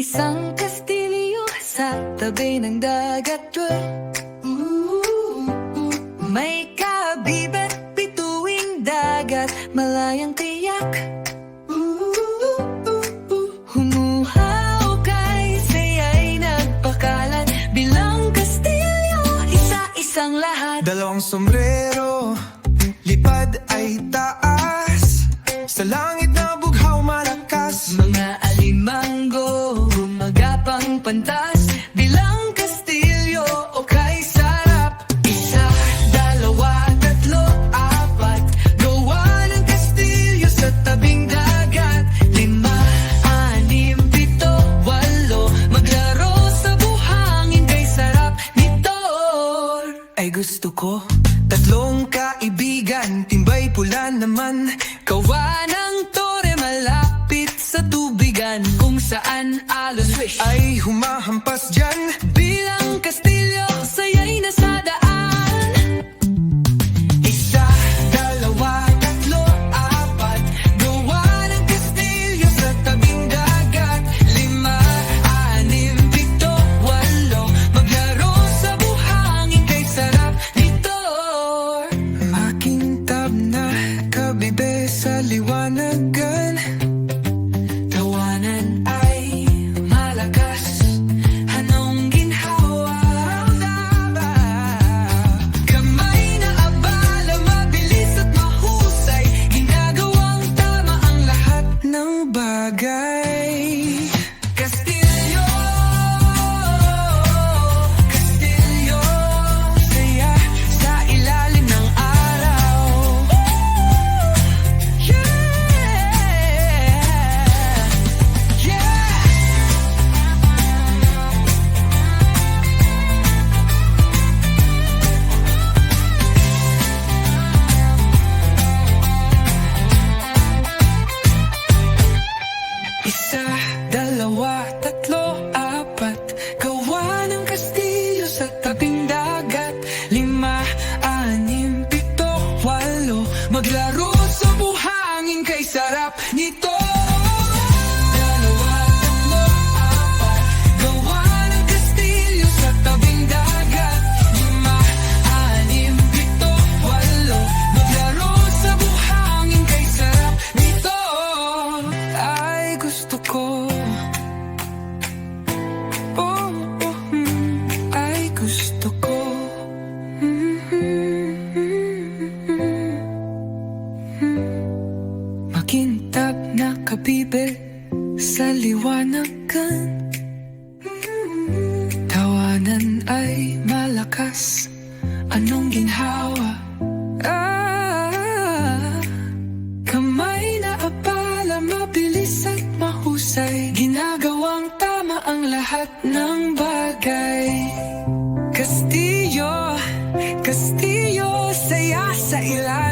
Isang kastilyo sa tabi ng dagat. May kabibet bituing dagat Malayang tiyak. Humuhaw kay saya'y nagpakalat. Bilang kastilyo, isa-isang lahat. Dalawang sombrero, lipad ay taas. Sa langit na bughaw malakas. Mga gumagapang pantas Bilang kastilyo o kay sarap. Isa, dalawa, tatlo, apat. Gawa ng kastilyo sa tabing dagat. Lima, anim, pito, walo. Maglaro sa buhangin kay sarap nito Ay gusto ko, tatlong kaibigan. Timbay pula naman. Gawa alos swish Ay humahampas dyan. Bilang kastilyo, Isa, dalawa, tatlo, apat. Gawa ng kastilyo sa tabing dagat. Lima, anim, pito, walo. Maglaro sa buhangin kay sarap. Nito na kabibe sa liwanagan Tawanan ay malakas. Anong ginhawa? Ah, kamay na abala, mabilis at mahusay. Ginagawang tama ang lahat ng bagay. Kastilyo, Kastilyo, saya sa ilalim